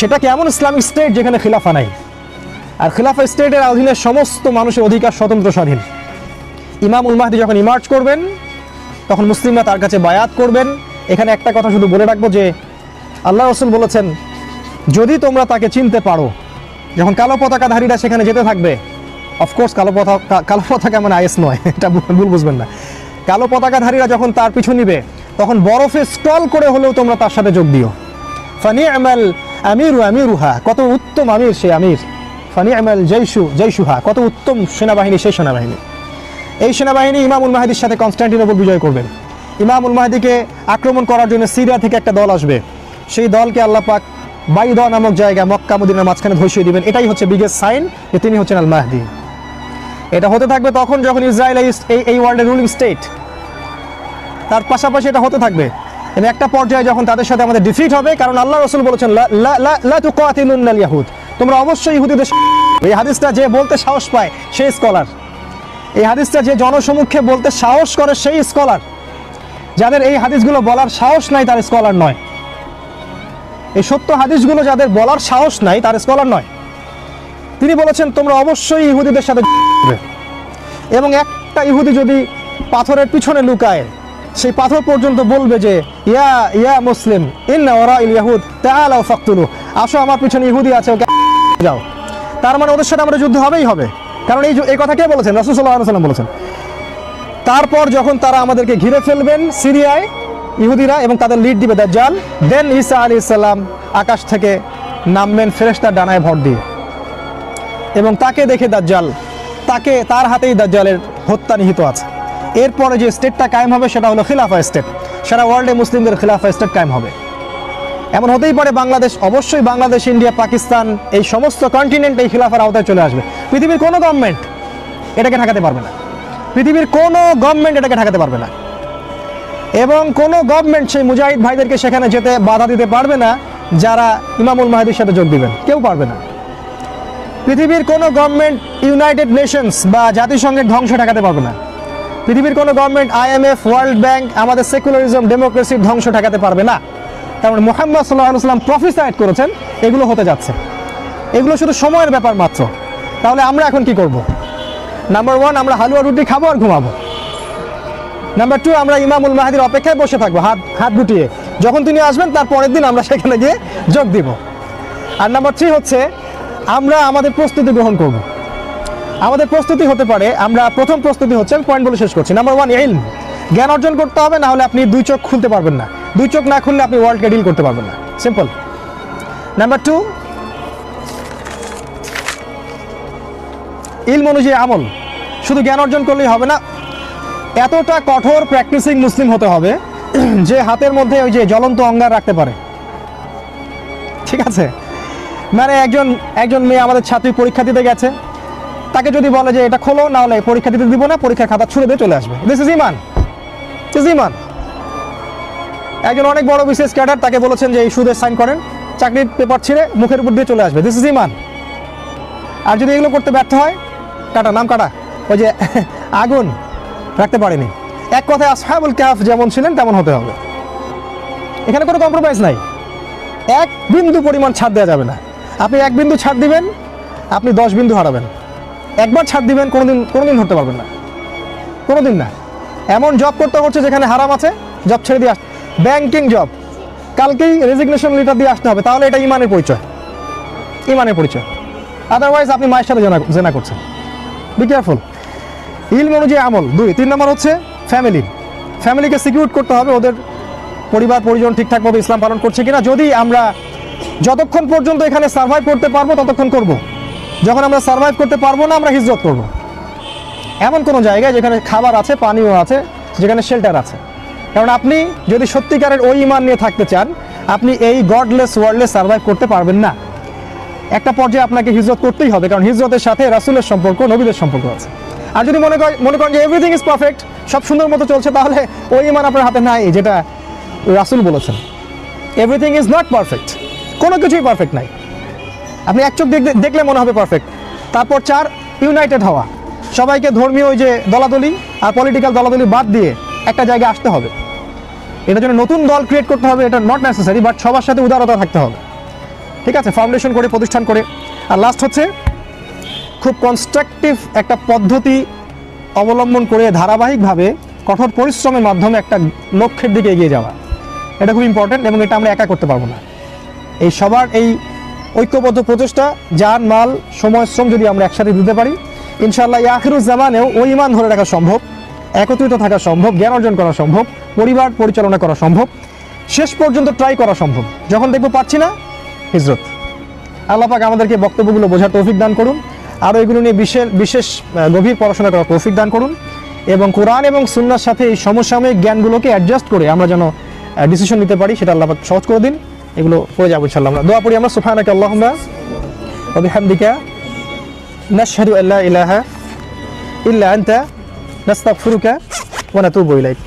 সেটা কি এমন ইসলামিক স্টেট যেখানে খিলাফা নাই। আর খিলাফা স্টেটের অধীনে সমস্ত মানুষের অধিকার স্বতন্ত্র স্বাধীন। ইমাম উল মাহদি যখন ইমার্জ করবেন, তখন মুসলিমরা তার কাছে বায়াত করবেন। এখানে একটা কথা শুধু বলে রাখব যে আল্লাহ রসুল বলেছেন, যদি তোমরা তাকে চিনতে পারো, যখন কালো পতাকাধারীরা সেখানে যেতে থাকবে অফকোর্স কালো পতাকা কালো পতাকা মানে আইএস নয়, এটা ভুল বুঝবেন না। কালো পতাকাধারীরা যখন তার পিছু নিবে, তখন বরফে স্টল করে হলেও তোমরা তার সাথে যোগ দিও। ফানি আমাল আমিরু আমিরুহা, কত উত্তম আমির সে আমির। ফানি আমাল জৈশু, জৈশুহা, কত উত্তম সেনাবাহিনী সেই সেনাবাহিনী। এই সেনাবাহিনী ইমামুল মাহাদির সাথে কনস্ট্যান্টিনোপল বিজয় করবেন। ইমামুল মাহাদিকে আক্রমণ করার জন্য সিরিয়া থেকে একটা দল আসবে। সেই দলকে আল্লাহ পাক বাইদ নামক জায়গায় মক্কা মদিনার মাঝখানে ধসিয়ে দিবেন। এটাই হচ্ছে বিগেস্ট সাইন যে তিনি হচ্ছেন আল মাহদি। এটা হতে থাকবে তখন যখন ইসরায়েল এই- এই ওয়ার্ল্ডের রুলিং স্টেট তার পাশাপাশি এটা হতে থাকবে। এবং একটা পর্যায়ে যখন তাদের সাথে আমাদের ডিফিট হবে, কারণ আল্লাহ রসুল বলেছেন ইয়াহুদ। তোমরা অবশ্যই ইহুদিদের এই হাদিসটা যে বলতে সাহস পায়, সেই স্কলার এই হাদিসটা যে জনসমুখে বলতে সাহস করে, সেই স্কলার যাদের এই হাদিসগুলো বলার সাহস নাই, তার স্কলার নয়। এই সত্য হাদিসগুলো যাদের বলার সাহস নাই, তার স্কলার নয়। তিনি বলেছেন, তোমরা অবশ্যই ইহুদিদের সাথে এবং একটা ইহুদি যদি পাথরের পিছনে লুকায় সেই পাথর পর্যন্ত বলবে যে, ইয়া ইয়া মুসলিম, ইন্না ওরা ইল ইয়াহুদ ফাকতুলু। আসো আমার পিছনে ইহুদি আছে, ওকে যাও। তার মানে ওদের সাথে আমরা যুদ্ধ হবেই হবে। কারণ এই এই কথা কে বলেছেন? রাসূল সাল্লাল্লাহু সাল্লাম বলেছেন। তারপর যখন তারা আমাদেরকে ঘিরে ফেলবেন সিরিয়ায়, ইহুদিরা, এবং তাদের লিড দিবে দাজ্জাল দেন ঈসা আলী ইসাল্লাম আকাশ থেকে নামবেন ফেরেশতার ডানায় ভর দিয়ে। এবং তাকে দেখে দাজ্জাল, তাকে, তার হাতেই দাজ্জালের হত্যা নিহিত আছে। এরপরে যে স্টেটটা কায়েম হবে সেটা হলো খিলাফা স্টেট সারা ওয়ার্ল্ডে মুসলিমদের খিলাফা স্টেট কায়েম হবে। এমন হতেই পারে বাংলাদেশ, অবশ্যই বাংলাদেশ, ইন্ডিয়া, পাকিস্তান, এই সমস্ত কন্টিনেন্ট এই খিলাফার আওতায় চলে আসবে। পৃথিবীর কোনো গভর্নমেন্ট এটাকে ঠেকাতে পারবে না। পৃথিবীর কোনো গভর্নমেন্ট এটাকে ঠেকাতে পারবে না। এবং কোনো গভর্নমেন্ট সেই মুজাহিদ ভাইদেরকে সেখানে যেতে বাধা দিতে পারবে না, যারা ইমামুল মাহাদির সাথে যোগ দিবেন। কেউ পারবে না। পৃথিবীর কোনো গভর্নমেন্ট ইউনাইটেড নেশনস বা জাতিসংঘের ধ্বংস ঠেকাতে পারবে না। পৃথিবীর কোনো গভর্নমেন্ট আইএমএফ ওয়ার্ল্ড ব্যাংক আমাদের সেকুলারিজম ডেমোক্রেসির ধ্বংস ঠেকাতে পারবে না। কারণ মোহাম্মদ সাল্লাহ সাল্লাম প্রফিসাইড করেছেন, এগুলো হতে যাচ্ছে। এগুলো শুধু সময়ের ব্যাপার মাত্র। তাহলে আমরা এখন কি করব? নাম্বার ওয়ান আমরা হালুয়া রুটি খাব আর ঘুমাবো। নাম্বার টু আমরা ইমামুল মাহাদির অপেক্ষায় বসে থাকব, হাত হাত গুটিয়ে। যখন তিনি আসবেন, তার পরের দিন আমরা সেখানে গিয়ে যোগ দিব। আর নাম্বার থ্রি হচ্ছে, আমরা আমাদের প্রস্তুতি গ্রহণ করব। আমাদের প্রস্তুতি হতে পারে। আমরা প্রথম প্রস্তুতি হচ্ছে, আমি পয়েন্ট বলে শেষ করছি। নাম্বার ওয়ান ইলম জ্ঞান অর্জন করতে হবে না হলে আপনি দুই চোখ খুলতে পারবেন না। দুই চোখ না খুললে আপনি ওয়ার্ল্ডকে ডিল করতে পারবেন না। সিম্পল নাম্বার টু ইলম অনুযায়ী আমল। শুধু জ্ঞান অর্জন করলেই হবে না, এতটা কঠোর প্র্যাকটিসিং মুসলিম হতে হবে, যে হাতের মধ্যে ওই যে জ্বলন্ত অঙ্গার রাখতে পারে। ঠিক আছে? মানে একজন একজন মেয়ে আমাদের ছাত্রী পরীক্ষা দিতে গেছে তাকে যদি বলে যে এটা খোলো, না হলে পরীক্ষা দিতে দিব না, পরীক্ষার খাতা ছুড়ে দিয়ে চলে আসবে। দিস ইজ ইমান দিস ইমান একজন অনেক বড় বিশেষ ক্যাডার তাকে বলেছেন যে এই সুদে সাইন করেন, চাকরির পেপার ছিঁড়ে মুখের উপর দিয়ে চলে আসবে। দিস ইজ ইমান আর যদি এগুলো করতে ব্যর্থ হয়, কাটা, নাম কাটা, ওই যে আগুন রাখতে পারেনি। এক কথায় আসহাবুল কাহাফ যেমন ছিলেন, তেমন হতে হবে। এখানে কোনো কম্প্রোমাইজ নাই। এক বিন্দু পরিমাণ ছাড় দেওয়া যাবে না। আপনি এক বিন্দু ছাড় দিবেন, আপনি দশ বিন্দু হারাবেন। একবার ছাড় দিবেন, কোনোদিন কোনোদিন ধরতে পারবেন না। কোনোদিন না। এমন জব করতে হচ্ছে যেখানে হারাম আছে জব ছেড়ে দিয়ে আস ব্যাংকিং জব কালকেই রেজিগনেশন লেটার দিয়ে আসতে হবে, তাহলে এটা ইমানের পরিচয়। ইমানের পরিচয়। আদারওয়াইজ আপনি মায়ের সাথে জেনা জেনা করছেন। বি কেয়ারফুল ইলম অনুযায়ী আমল। দুই, তিন নম্বর হচ্ছে ফ্যামিলি ফ্যামিলিকে সিকিউর করতে হবে, ওদের পরিবার, পরিজন ঠিকঠাকভাবে ইসলাম পালন করছে কিনা। যদি আমরা যতক্ষণ পর্যন্ত এখানে সার্ভাইভ করতে পারব, ততক্ষণ করব। যখন আমরা সার্ভাইভ করতে পারব না, আমরা হিজরত করব। এমন কোনো জায়গায় যেখানে খাবার আছে, পানিও আছে, যেখানে শেল্টার আছে। কারণ আপনি যদি সত্যিকারের ওই ইমান নিয়ে থাকতে চান, আপনি এই গডলেস ওয়ার্ল্ডে সার্ভাইভ করতে পারবেন না। একটা পর্যায়ে আপনাকে হিজরত করতেই হবে, কারণ হিজরতের সাথে রাসুলের সম্পর্ক, নবীদের সম্পর্ক আছে। আর যদি মনে করেন মনে করেন যে এভরিথিং ইজ পারফেক্ট সব সুন্দর মতো চলছে, তাহলে ওই ইমান আপনার হাতে নাই, যেটা রাসুল বলেছেন। এভরিথিং ইজ নট পারফেক্ট কোনো কিছুই পারফেক্ট নাই। আপনি এক চোখ দেখলে- মনে হবে পারফেক্ট তারপর চার ইউনাইটেড হওয়া। সবাইকে ধর্মীয় ওই যে দলাদলি আর পলিটিক্যাল দলাদলি বাদ দিয়ে একটা জায়গায় আসতে হবে। এটার জন্য নতুন দল ক্রিয়েট করতে হবে, এটা নট নেসেসারি বাট সবার সাথে উদারতা থাকতে হবে। ঠিক আছে ফাউন্ডেশন করে, প্রতিষ্ঠান করে। আর লাস্ট হচ্ছে, খুব কনস্ট্রাকটিভ একটা পদ্ধতি অবলম্বন করে ধারাবাহিকভাবে কঠোর পরিশ্রমের মাধ্যমে একটা লক্ষ্যের দিকে এগিয়ে যাওয়া। এটা খুব ইম্পর্টেন্ট এবং এটা আমরা একা করতে পারব না। এই সবার এই ঐক্যবদ্ধ প্রচেষ্টা যান মাল সময়, শ্রম যদি আমরা একসাথে দিতে পারি, ইনশাআল্লাহ এই আখিরুজ জামানেও ওই ইমান ধরে রাখা সম্ভব, একত্রিত থাকা সম্ভব, জ্ঞান অর্জন করা সম্ভব, পরিবার পরিচালনা করা সম্ভব, শেষ পর্যন্ত ট্রাই করা সম্ভব। যখন দেখব পাচ্ছি না, হিজরত। আল্লাহ পাক আমাদেরকে বক্তব্যগুলো বোঝার তৌফিক দান করুন, আরও এগুলো নিয়ে বিশেষ বিশেষ গভীর পড়াশোনা করার তৌফিক দান করুন, এবং কোরআন এবং সুন্নার সাথে এই সমসাময়িক জ্ঞানগুলোকে অ্যাডজাস্ট করে আমরা যেন ডিসিশন নিতে পারি, সেটা আল্লাহ পাক সহজ করে দিন। এগুলো পড়ে যাবো ইনশাল্লাহ আমরা দোয়া পড়ি আমরা সুফানাকে আল্লাহুম্মা ওয়া বিহামদিকা নাশহাদু আল্লা ইলাহা ইল্লা আনতা নাস্তাগফিরুকা ওয়া নাতুবু ইলাইক